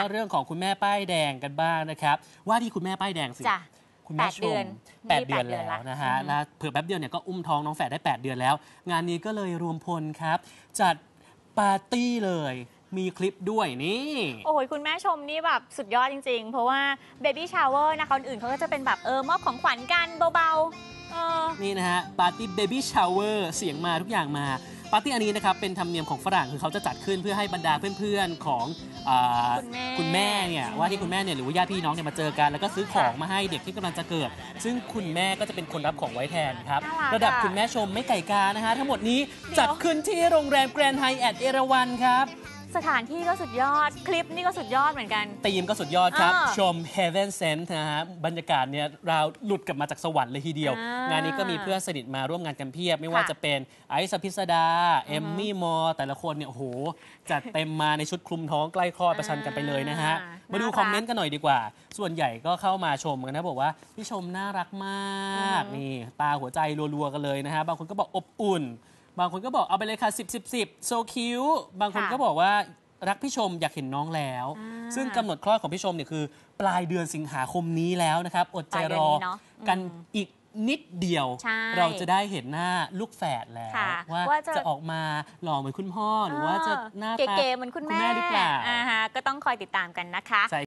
ก็เรื่องของคุณแม่ป้ายแดงกันบ้างนะครับ ว่าที่คุณแม่ป้ายแดงสิจ้ะ คุณแม่แปดชเดืมอนแปดนี่เดือนแปดเดือนแล้วละนะฮะอือฮึนะเผื่อแป๊บเดียวเนี่ยก็อุ้มท้องน้องแฝดได้ 8 เดือนแล้ว งานนี้ก็เลยรวมพลครับ จัดปาร์ตี้เลย มีคลิปด้วยนี่ โอ้ยคุณแม่ชมนี่แบบสุดยอดจริง ๆ เพราะว่าเบบี้ชาวเวอร์นะคะคนอื่นเขาก็จะเป็นแบบเออมอบของขวัญกันเบาๆเออ นี่นะฮะปาร์ตี้เบบี้ชาวเวอร์เสียงมาทุกอย่างมา ปาร์ตี้อันนี้นะครับเป็นธรรมเนียมของฝรั่งคือเขาจะจัดขึ้นเพื่อให้บรรดาเพื่อนๆของอ่าคุณแม่คุณแม่เนี่ยว่าที่คุณแม่เนี่ยหรือว่าญาติพี่น้องเนี่ยมาเจอกัน แล้วก็ซื้อของมาให้เด็กที่กำลังจะเกิด ซึ่งคุณแม่ก็จะเป็นคนรับของไว้แทนครับน่ารักระดับอะคุณแม่ชมไม่ไก่กานะฮะทั้งหมดนี้เดี๋ยวจัดขึ้นที่โรงแรมแกรนด์ไฮแอทเอราวันครับ สถานที่ก็สุดยอด คลิปนี่ก็สุดยอดเหมือนกัน ธีมก็สุดยอดครับ อ่าชม Heaven Sent นะฮะบรรยากาศเนี่ยราวหลุดกลับมาจากสวรรค์เลยทีเดียว อ่างงานนี้ก็มีเพื่อนสนิทมาร่วมงานกันเพียบ ไม่ว่าค่ะจะเป็นไอซ์พิสดาเอมมี่มอร์แต่ละคนเนี่ยโอ้โห จัดเต็มมาในชุดคลุมท้องใกล้คลอดประชันกันไปเลยนะฮะ อ่ามาดูน่ารัก คอมเมนต์กันหน่อยดีกว่า ส่วนใหญ่ก็เข้ามาชมกันนะ บอกว่าพี่ชมน่ารักมากอืมนี่ ตาหัวใจรัวๆกันเลยนะฮะ บางคนก็บอกอบอุ่น บางคนก็บอกเอาไปเลยค่ะ10 10 10 so cute บางคนก็บอกว่ารักพี่ชมอยากเห็นน้องแล้ว อ่าซึ่งกำหนดคลอดของพี่ชมเนี่ยคือ ปลายเดือนสิงหาคมนี้แล้วนะครับ อดใจปลายเดืรอนอนี้เนอะกันอืมอีกนิดเดียว ใช่เราจะได้เห็นหน้าลูกแฝดแล้วค่ะว่าว่าจะ จะออกมาหล่อเหมือนคุณพ่อหรือว่าจะหน้าตาเก๋ๆเหมือนคุณแม่หรือเปล่า อ่าฮะก็ต้องคอยติดตามกันนะคะ